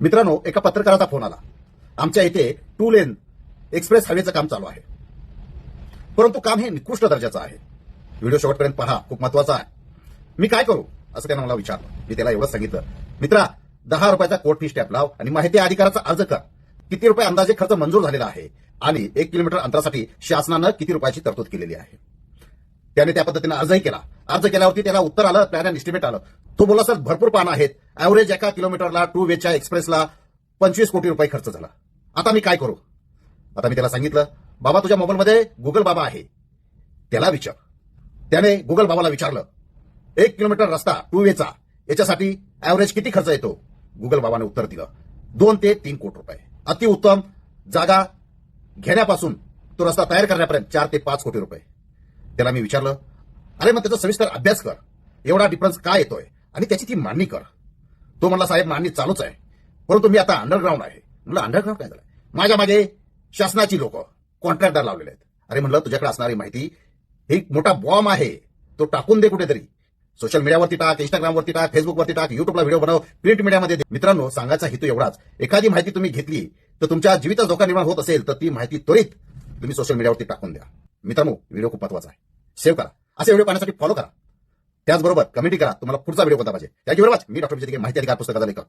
मित्रांनो एका पत्रकाराचा फोन आला. आमच्या इथे टू लेन एक्सप्रेस हायवेचं काम चालू आहे. परंतु काम हे निकृष्ट दर्जाचं आहे. व्हिडिओ शेवटपर्यंत पहा खूप महत्त्वाचा आहे. मी काय करू? असं त्यानं मला विचारलं. मी त्याला एवढंच सांगितलं. मित्रा दहा रुपयाचा कोर्ट फी स्टॅप लाव आणि माहिती अधिकाराचा अर्ज कर. किती रुपये अंदाजे खर्च मंजूर झालेला आहे आणि एक किलोमीटर अंतरासाठी शासनानं किती रुपयाची तरतूद केलेली आहे? त्याने त्या पद्धतीने अर्जही केला. अर्ज केल्यावरती त्याला उत्तर आलं प्लॅन अँड एस्टिमेट आलं. तो बोला सर भरपूर पानं आहेत. ऍव्हरेज एका किलोमीटरला टू वेच्या एक्सप्रेसला पंचवीस कोटी रुपये खर्च झाला. आता मी काय करू? आता मी त्याला सांगितलं बाबा तुझ्या मोबाईलमध्ये गुगल बाबा आहे. त्याला विचार. त्याने गुगल बाबाला विचारलं एक किलोमीटर रस्ता टू वेचा याच्यासाठी ऍव्हरेज किती खर्च येतो? गुगल बाबाने उत्तर दिलं दोन ते तीन कोटी रुपये. अतिउत्तम जागा घेण्यापासून तो रस्ता तयार करण्यापर्यंत चार ते पाच कोटी रुपये. त्याला मी विचारलं अरे मग त्याचा सविस्तर अभ्यास कर. एवढा डिफरन्स काय येतोय? आणि त्याची ती मांडणी कर. तो म्हणला साहेब मांडणी चालूच आहे. परंतु मी आता अंडरग्राऊंड आहे. म्हणलं अंडरग्राऊंड काय झालं? माझ्या मागे शासनाची लोक कॉन्ट्रॅक्टर लावलेले आहेत. अरे म्हणलं तुझ्याकडे असणारी माहिती एक मोठा बॉम्ब आहे. तो टाकून दे कुठेतरी. सोशल मीडियावरती टाक इंस्टाग्रामवरती टाक फेसबुकवरती टाक युट्यूबला व्हिडिओ बनव प्रिंट मीडियामध्ये मित्रांनो सांगायचा हेतू एवढाच. एखादी माहिती तुम्ही घेतली तर तुमच्या जीवित धोका निर्माण होत असेल तर ती माहिती त्वरित तुम्ही सोशल मीडियावरती टाकून द्या. मित्रांनो व्हिडिओ खूप महत्त्वाचा आहे. सेव्ह करा. असे व्हिडिओ पाहण्यासाठी फॉलो करा. त्याचबरोबर कमेंटी करा. तुम्हाला पुढचा व्हिडिओ कोणता पाहिजे? Thank you very much. Me doctor Vijay माहिती अधिकार पुस्तकाचा लेखक.